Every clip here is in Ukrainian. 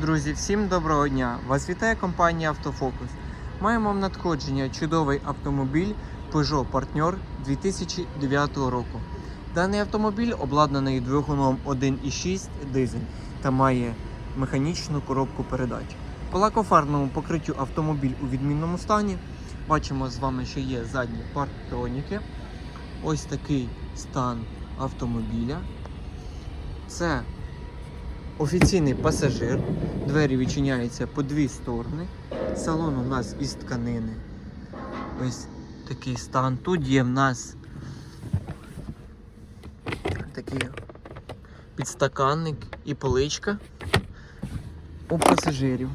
Друзі, всім доброго дня! Вас вітає компанія Автофокус. Маємо в надходження чудовий автомобіль Peugeot Partner 2009 року. Даний автомобіль обладнаний двигуном 1.6 дизель та має механічну коробку передач. По лакофарбному покриттю автомобіль у відмінному стані. Бачимо з вами, що є задні парктроніки. Ось такий стан автомобіля. Це офіційний пасажир. Двері відчиняються по дві сторони. Салон у нас із тканини. Ось такий стан. Тут є в нас такий підстаканник і поличка у пасажирів.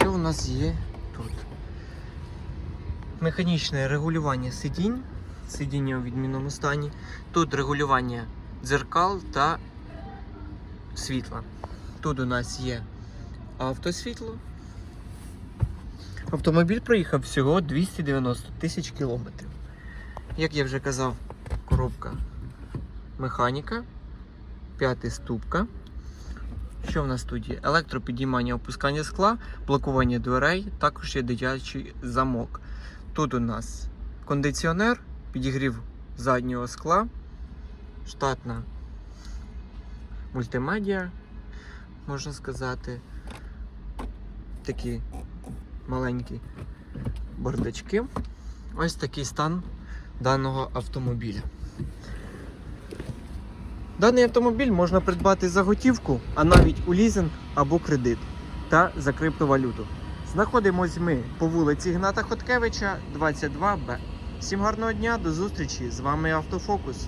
Що у нас є тут? Механічне регулювання сидінь. Сидіння у відмінному стані. Тут регулювання дзеркал та світла. Тут у нас є автосвітло. Автомобіль проїхав всього 290 тисяч кілометрів. Як я вже казав, коробка механіка, п'ятиступка. Що в нас тут є? Електропідіймання опускання скла, блокування дверей, також є дитячий замок. Тут у нас кондиціонер, підігрів заднього скла, штатна мультимедіа, можна сказати. Такі маленькі бардачки. Ось такий стан даного автомобіля. Даний автомобіль можна придбати за готівку, а навіть у лізинг або кредит та за криптовалюту. Знаходимось ми по вулиці Гната Хоткевича, 22Б. Всім гарного дня, до зустрічі! З вами Автофокус.